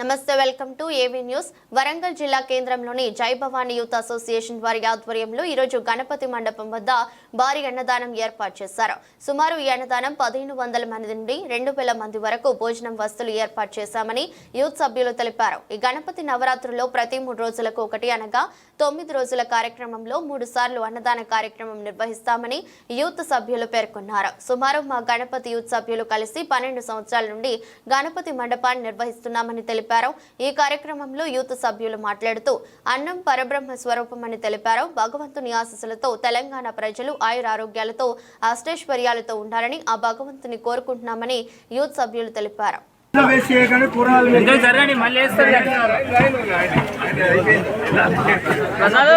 నమస్తే welcome to AV news. Warangal జిల్లా కేంద్రంలోని జై భవానీ యూత్ అసోసియేషన్ వారి ఆధ్వర్యంలో ఈరోజు గణపతి మండపం వద్ద భారీ అన్నదానం ఏర్పాటు చేశారు. సుమారు ఈ అన్నదానం పదిహేను వందల మంది నుండి రెండు వేల మంది వరకు భోజనం వస్తువులు ఏర్పాటు చేశామని యూత్ సభ్యులు తెలిపారు. ఈ గణపతి నవరాత్రుల్లో ప్రతి మూడు రోజులకు ఒకటి అనగా తొమ్మిది రోజుల కార్యక్రమంలో మూడు సార్లు అన్నదాన కార్యక్రమం నిర్వహిస్తామని యూత్ సభ్యులు పేర్కొన్నారు. సుమారు మా గణపతి యూత్ సభ్యులు కలిసి పన్నెండు సంవత్సరాల నుండి గణపతి మండపాన్ని నిర్వహిస్తున్నామని తెలిపారు. ఈ కార్యక్రమంలో యూత్ సభ్యులు మాట్లాడుతూ అన్నం పరబ్రహ్మ స్వరూపం అని తెలిపారు భగవంతుని ఆశీస్సులతో తెలంగాణ ప్రజలు ఆయురారోగ్యాలతో అష్టైశ్వర్యాలతో ఉండాలని ఆ భగవంతుని కోరుకుంటున్నామని యూత్ సభ్యులు తెలిపారు జరగండి మళ్ళీ వేస్తారు ప్రసాద్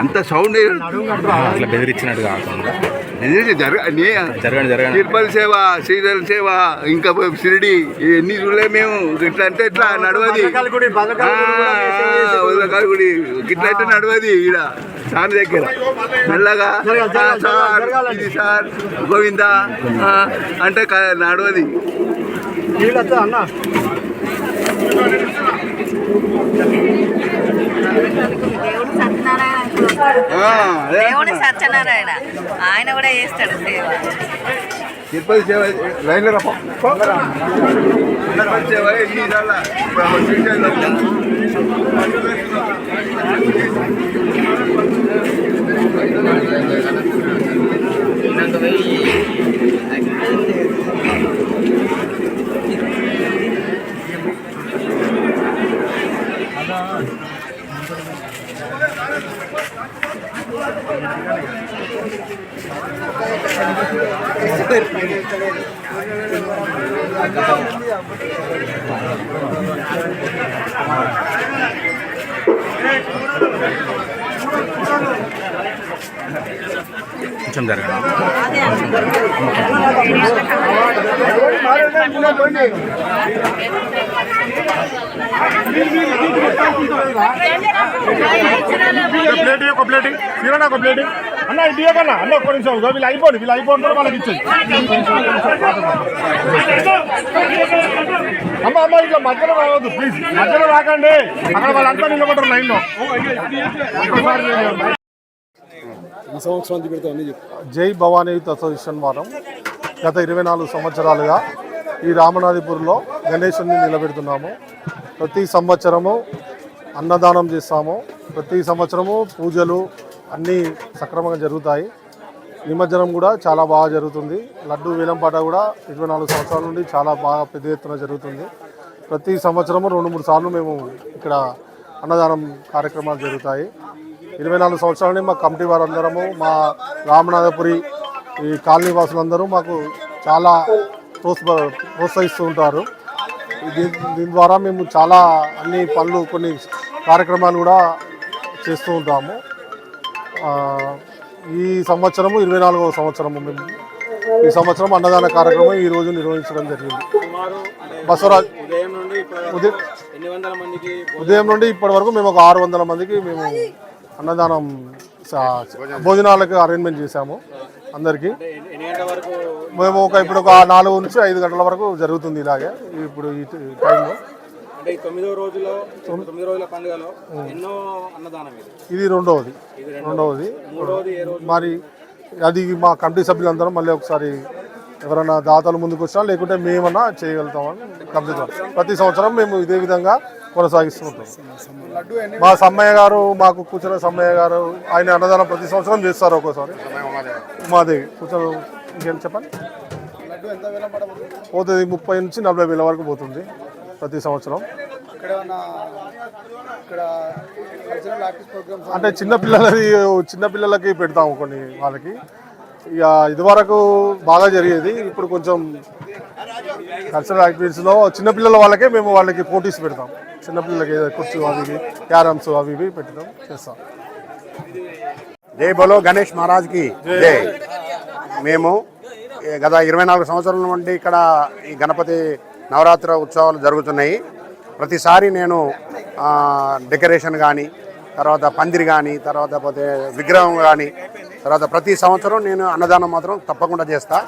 అంత సౌండ్ అట్లా బెదిరించినట్టు కాకుండా. జరగండి జరగండి. తిరుపతి సేవ శ్రీధర్ సేవ ఇంకా షిరిడి ఇవన్నీ చూడలే మేము. ఇట్లా అంటే ఇట్లా నడవది. గుడి, ఇట్లా అయితే నడవది ఈడ సార్ దగ్గర. మెల్లగా సార్. ఇది సార్ గోవింద అంటే నడవది. అన్న దేవుడు సత్యనారాయణ అంకుల్ వస్తాడు. ఆ, అదే దేవుడు. సత్యనారాయణ ఆయన కూడా చేస్తాడు సేవ తిరుపతి సేవ లైన్లో. తిరుపతి సేవ ఎన్ని కొంచెం జరగండి. ప్లేట్ ఒక ప్లేట్ సీరనా ఒక ప్లేట్ అన్న ఇది ఇవ్వకన్నా అన్న ఒక్క నిమిషం వీళ్ళు అయిపోండి వీళ్ళు అయిపోయిన మనకి వాళ్ళకి ఇచ్చేది అమ్మ అమ్మ ఇట్లా మధ్యలో రావద్దు ప్లీజ్ మధ్యలో రాకండి. అక్కడ వాళ్ళంతా నిలబడరు లైన్లో. జై భవానీ యూత్ అసోసియేషన్ వారం. గత ఇరవై నాలుగు సంవత్సరాలుగా ఈ రామనాథిపూర్లో గణేశుని నిలబెడుతున్నాము. ప్రతి సంవత్సరము అన్నదానం చేస్తాము. ప్రతి సంవత్సరము పూజలు అన్నీ సక్రమంగా జరుగుతాయి. నిమజ్జనం కూడా చాలా బాగా జరుగుతుంది. లడ్డు వేలంపాట కూడా ఇరవై నాలుగు సంవత్సరాల నుండి చాలా బాగా పెద్ద ఎత్తున జరుగుతుంది. ప్రతి సంవత్సరము రెండు మూడు సార్లు మేము ఇక్కడ అన్నదానం కార్యక్రమాలు జరుగుతాయి. ఇరవై నాలుగు సంవత్సరాలని నుండి మా కమిటీ వారందరము మా రామనాథపురి ఈ కాలనీ వాసులందరూ మాకు చాలా ప్రోత్స ప్రోత్సహిస్తూ ఉంటారు దీని దీని ద్వారా మేము చాలా అన్ని పనులు కొన్ని కార్యక్రమాలు కూడా చేస్తూ ఉంటాము. ఈ సంవత్సరము ఇరవై నాలుగవ సంవత్సరము మేము. ఈ సంవత్సరం అన్నదాన కార్యక్రమం ఈ రోజు నిర్వహించడం జరిగింది. బసవరాజ్ ఉదయం ఉదయం నుండి ఇప్పటి వరకు మేము ఒక ఆరు వందల మందికి మేము అన్నదానం భోజనాలకు అరేంజ్మెంట్ చేశాము అందరికీ. మేము ఒక ఇప్పుడు ఒక నాలుగు నుంచి ఐదు గంటల వరకు జరుగుతుంది ఇలాగే ఇప్పుడు ఈ టైంలో. అంటే ఈ తొమ్మిదో రోజులో తొమ్మిది రోజుల పండుగలో ఎన్నో అన్నదానం ఇది? ఇది రెండవది రెండవది మరి అది మా కమిటీ సభ్యులందరం మళ్ళీ ఒకసారి ఎవరైనా దాతలు ముందుకు వచ్చినా లేకుంటే మేమన్నా చేయగలుగుతామని కమిటీ. ప్రతి సంవత్సరం మేము ఇదే విధంగా కొనసాగిస్తూ ఉంటాం మా సమ్మయ్య గారు మాకు కూర్చున్న సమ్మయ్య గారు ఆయన అన్నదానం ప్రతి సంవత్సరం చేస్తారు ఒక్కోసారి. మాది కూర్చొని ఇంకేం చెప్పండి పోతుంది ముప్పై నుంచి నలభై వేల వరకు పోతుంది ప్రతి సంవత్సరం. అంటే చిన్న పిల్లలది చిన్న పిల్లలకి పెడతాము కొన్ని వాళ్ళకి. ఇక ఇదివరకు బాగా జరిగేది ఇప్పుడు కొంచెం కల్చరల్ యాక్టివిటీస్లో చిన్నపిల్లల వాళ్ళకే మేము వాళ్ళకి పోటీస్ పెడతాం. చిన్నపిల్లలకి ఏదో కుర్చీ అవి ఇవి క్యారమ్స్ అవి ఇవి పెట్టడం చేస్తాం. జై బలో గణేష్ మహారాజ్కి జై. మేము గత ఇరవై నాలుగు సంవత్సరాల నుండి ఇక్కడ ఈ గణపతి నవరాత్రి ఉత్సవాలు జరుగుతున్నాయి. ప్రతిసారి నేను డెకరేషన్ కానీ తర్వాత పందిరి కానీ తర్వాత పోతే విగ్రహం కానీ తర్వాత ప్రతి సంవత్సరం నేను అన్నదానం మాత్రం తప్పకుండా చేస్తా.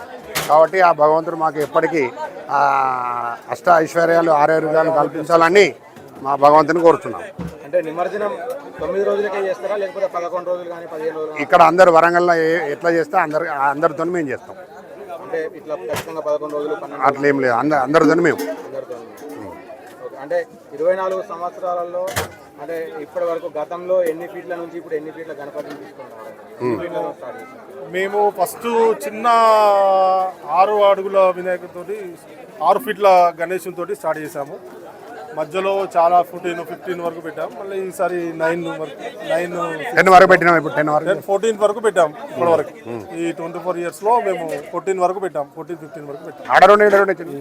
కాబట్టి ఆ భగవంతుడు మాకు ఎప్పటికీ అష్ట ఐశ్వర్యాలు ఆరోగ్యాలు కల్పించాలని మా భగవంతుని కోరుతున్నాం అంటే నిమజ్జనం తొమ్మిది రోజులకే చేస్తారా? లేకపోతే పదకొండు రోజులు కానీ పదిహేను రోజులు? ఇక్కడ అందరు వరంగల్లో ఎట్లా చేస్తే అందరు అందరితో మేము చేస్తాం. అంటే ఇట్లా ఖచ్చితంగా పదకొండు రోజులు అట్లా ఏం లేదు. అందరు అందరితో మేము. అంటే ఇరవై నాలుగు సంవత్సరాలలో అంటే ఇప్పటి వరకు గతంలో ఎన్ని ఫీట్ల నుంచి ఇప్పుడు ఎన్ని ఫీట్ల గణపతిని తీసుకున్నారు? మేము ఫస్ట్ చిన్న ఆరు అడుగుల వినాయకుడితోటి ఆరు ఫీట్ల గణేశునితోటి స్టార్ట్ చేసాము మధ్యలో చాలా ఫోర్టీన్ ఫిఫ్టీన్ వరకు పెట్టాం. మళ్ళీ ఈసారి నైన్ వరకు నైన్ టెన్ వరకు పెట్టినాం ఇప్పుడు టెన్ వరకు. టెన్ ఫోర్టీన్ వరకు పెట్టాం ఇప్పటి వరకు ఈ ట్వంటీ ఫోర్ ఇయర్స్లో మేము ఫోర్టీన్ వరకు పెట్టాం ఫోర్టీన్ ఫిఫ్టీన్ వరకు పెట్టాం. రెండు చిన్న.